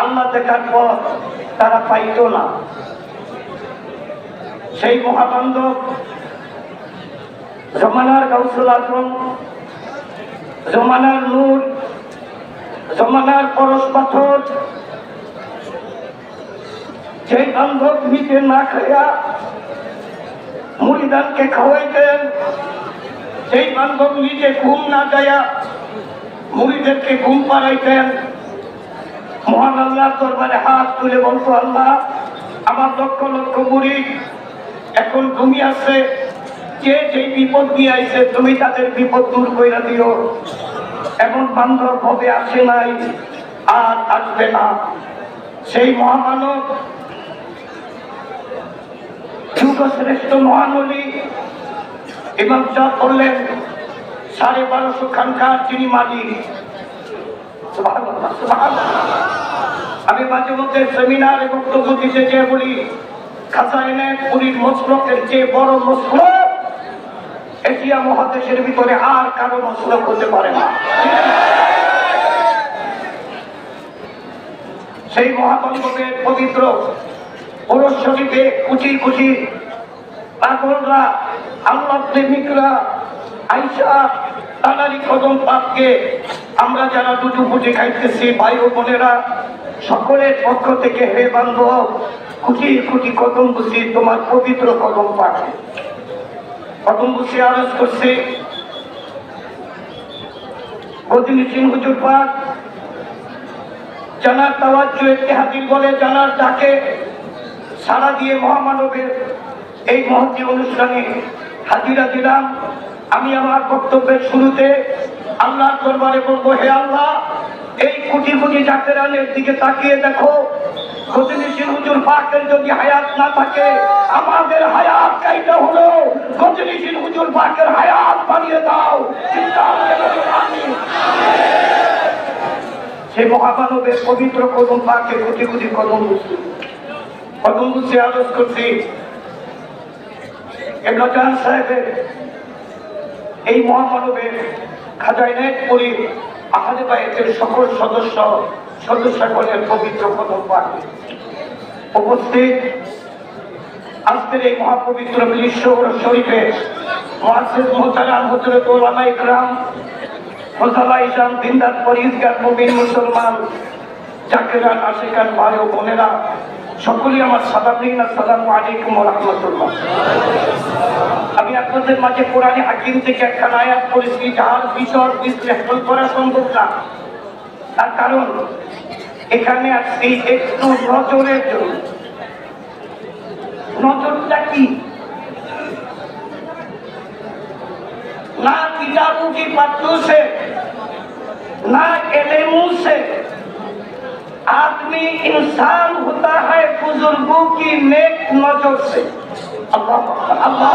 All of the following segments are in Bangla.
আল্লাহ দেখার পর তারা পাইত না। সেই মহাবান্ধব জমানার গাউসুল আজম, জমানার নূর, জমানার পরশ পাথর সেই বান্ধব নিজে না খাইয়া মুড়িদানকে খাওয়াইতেন সেই বান্ধব নিজে ঘুম না যায়া মুড়িদেরকে ঘুম পাড়াইতেন মহান আল্লাহ দরবারে হাত তুলে বলতো, আল্লাহ, আমার লক্ষ লক্ষ মুড়ি এখন ঘুমিয়ে আছে। যে যেই বিপদ নিয়ে আইছে, তুমি তাদের বিপদ দূর কইরা দিও। এমন বান্ধব হবে আসে নাই, আর আসবে না। সেই মহামানব যুগ শ্রেষ্ঠ মহানলী এবং যা করলেন সাড়ে বারোশো খানকার যিনি মালিক। আমি মাঝে মধ্যে সেমিনারে বক্তব্য দিতে যে বলি পুরীর মসলকের যে বড় মসলক, এশিয়া মহাদেশের ভিতরে আর কারও মসলক হতে পারে না। সেই মহাবন্ধবের পবিত্র পৌরষ কুচি কুচি পাগলরা আল্লাহ প্রেমিকরা আইসা তালারি কদম পাপকে আমরা যারা দুটো ফুটে খাইতেছি, ভাই ও বোনেরা সকলের পক্ষ থেকে হে বান্ধব খুঁটি খুঁটি কদম বুঝি তোমার পবিত্র কদম পাকে কদম বুঝি আরজ করছে। ইতিহাদিল বলে জানার দিয়ে এই অনুষ্ঠানে হাজিরা দিলাম। আমি আমার বক্তব্যের শুরুতে আল্লাহর দরবারে বলব, হে আল্লাহ এই কোটি কোটি জাকেরানের দিকে তাকিয়ে দেখো। গজনীশীল হুজুর পাকের যদি হায়াত না থাকে, আমাদের হায়াত কাইটা হলো গজনীশীল হুজুর পাকের হায়াত বানিয়ে দাও। চিন্তা আমি সে মহামানবের পবিত্র কদম পাকে কোটি কোটি কদম কদম বুঝছি আলোচ করছি। সাহেবের এই মহামানবের খাজাইনের পরি আহাদে বাইতের সকল সদস্য, সদস্যগণের পবিত্র কদম পাকে উপস্থিত আজকের এই মহাপবিত্র বিশ্ব শরীফে মহাসিদ মোহতারাম হজরত ওলামা ইকরাম মোসালা ইসলাম, দিনদার পরিষ্কার মুমিন মুসলমান জাকেরান আশিকান ভাই ও বোনেরা সকলেই আমার সালাম দিন আসসালামু আলাইকুম ওয়া রাহমাতুল্লাহ আমি আপনাদের মাঝে কোরআনে হাকিম থেকে একটা আয়াত পড়েছি যার বিষয় বিশ্লেষণ করা সম্ভব না তার কারণ এখানে আসছি একটু নজরের জন্য নজরটা কি ना किताबों की पत्तों से ना एलेमों से आदमी इंसान होता है बुजुर्गों की नेक नजर से अल्लाह अल्लाह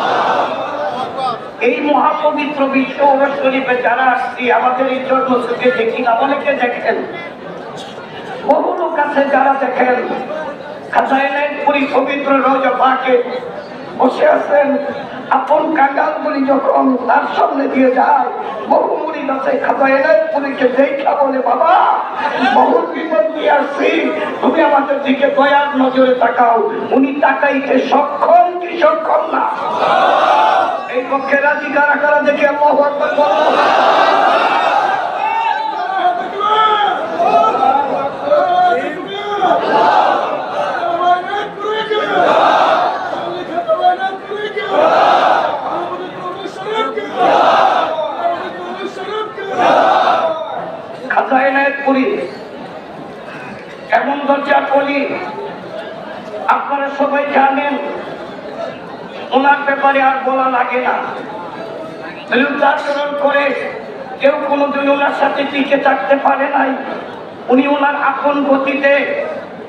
এই মহাপবিত্র বিশ্ব ওরস শরীফে যারা আসছি আমাদের এই জন্মসূচে দেখি না অনেকে দেখেন বহু লোক আছে যারা দেখেন খাতাইলেন পুরী পবিত্র রোজা পাকে বসে আছেন আপন কাঙ্গাল বলি যখন তার সামনে দিয়ে যায়, বহু মুড়ি আছে খাতাইলেন পুরীকে দেখা বলে, বাবা, বহু বিপদ নিয়ে আসছি। তুমি আমাদের দিকে দয়ার নজরে তাকাও। উনি তাকাইতে সক্ষম কি সক্ষম না? এই পক্ষে রাজি কারা কারা দেখে আল্লাহু খাজাইনায় পুরী এমন দরজা বলি আপনারা সবাই জানেন, ওনার ব্যাপারে আর বলা লাগে না। বিরুদ্ধাচরণ করে কেউ কোনোদিন ওনার সাথে টিকে থাকতে পারে নাই। উনি ওনার আপন গতিতে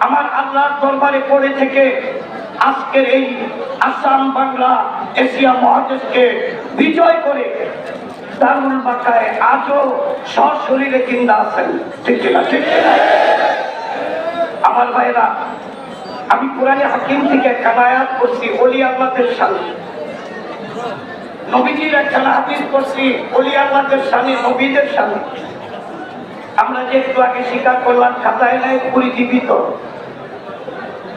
আমার আল্লাহর দরবারে পড়ে থেকে আজকের এই আসাম বাংলা এশিয়া মহাদেশকে বিজয় করে দারুল বাঁকায় আজও সশরীরে কিন্দা আছেন। ঠিক কিনা? ঠিক? আমার ভাইরা আমি কোরআনে হাকিম থেকে কানায়াত করছি অলি আল্লাহদের সামনে নবীজির একখানা হাদিস করছি অলি আল্লাহদের সামনে নবীদের সামনে আমরা যে একটু আগে স্বীকার করলাম, খাতায় নাই পুরি জীবিত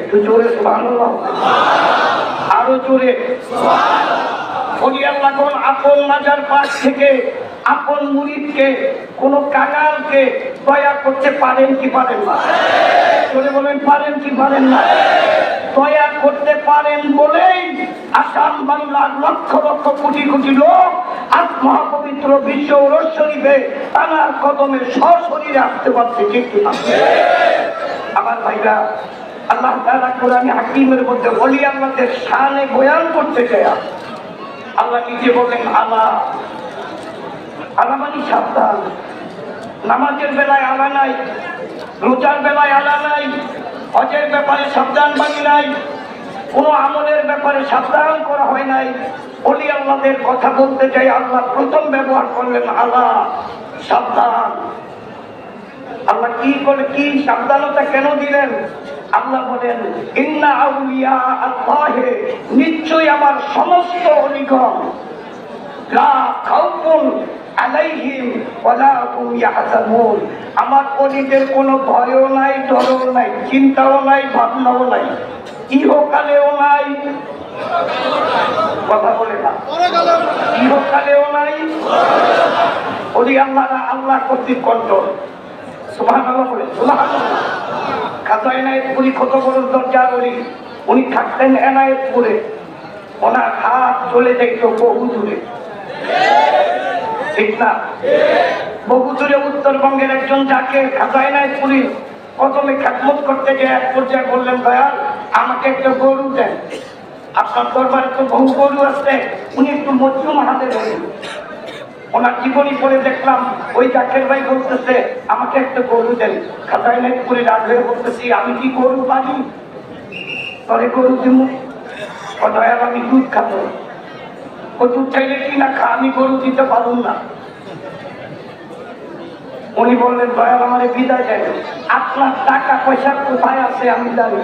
একটু জোরে আরও জোরে। আল্লাহ কোন আপন মাজার পাশ থেকে আপন মুরিদকে, কোন কাঙালকে দয়া করতে পারেন কি পারেন না? জোরে বলেন, পারেন কি পারেন না? দয়া করতে পারেন বলেই আসাম বাংলার লক্ষ লক্ষ কোটি কোটি লোক আজ মহাপবিত্র বিশ্ব ওরস শরীফে তানার কদমে সশরীরে আসতে পারছে, ঠিক? আমার ভাইরা আল্লাহ তাআলা কোরআনে হাকিমের মধ্যে বলি আমাদের শানে বয়ান করতে চায়। আল্লাহ নিজে বলেন, আলা আলা মানে সাবধান। নামাজের বেলায় আলা নাই, রোজার বেলায় আলা নাই, হজের ব্যাপারে সাবধান বাণী নাই, কোনো আমলের ব্যাপারে সাবধান করা হয় নাই। অলি আল্লাহদের কথা বলতে চাই, আল্লাহ প্রথম ব্যবহার করলেন আল্লাহ সাবধান। আল্লাহ কি করে, কি সাবধানতা কেন দিলেন? আল্লাহ বলেন, ইন্না আউলিয়া আল্লাহে, নিশ্চয়ই আমার সমস্ত অলিগণ লা খাউফুন আলাইহিম ওয়ালা হুম ইয়াহজানুন। আমার অলিদের কোনো ভয়ও নাই, ডরও নাই, চিন্তাও নাই, ভাবনাও নাই, ইহকালেও নাই। কথা বলে না। ইহকালেও নাই। অলি আল্লাহ আল্লাহ কর্তৃক কন্ট্রোল। সুবহানাল্লাহ বলে সুবহানাল্লাহ। খাজা এনায়েতপুরি কত বড় দরজা বলি উনি থাকতেন এনায়েতপুরে। ওনার হাত চলে যাইত বহু দূরে ঠিক না? বহু দূরে উত্তরবঙ্গের একজন যাকে খাজা এনায়েতপুরি প্রথমে খ্যাতমত করতে গিয়ে এক পর্যায়ে বললেন, দয়াল, আমাকে একটা গরু দেন। আপনার দরবারে তো বহু গরু আছে। উনি একটু মজলুম হাতে ধরেন ওনার জীবনী পড়ে দেখলাম, ওই জাকের ভাই বলতেছে, আমাকে একটা গরু দেন। খাতায় নাই করে রাগ হয়ে বলতেছি, আমি কি গরু পারি তবে গরু দিব। দয়াল, আমি দুধ খাব। ও দুধ চাইলে কি না খা, আমি গরু দিতে পারুন না। উনি বললেন, দয়াল, আমার বিদায় দেন। আপনার টাকা পয়সার কোথায় আছে, আমি জানি।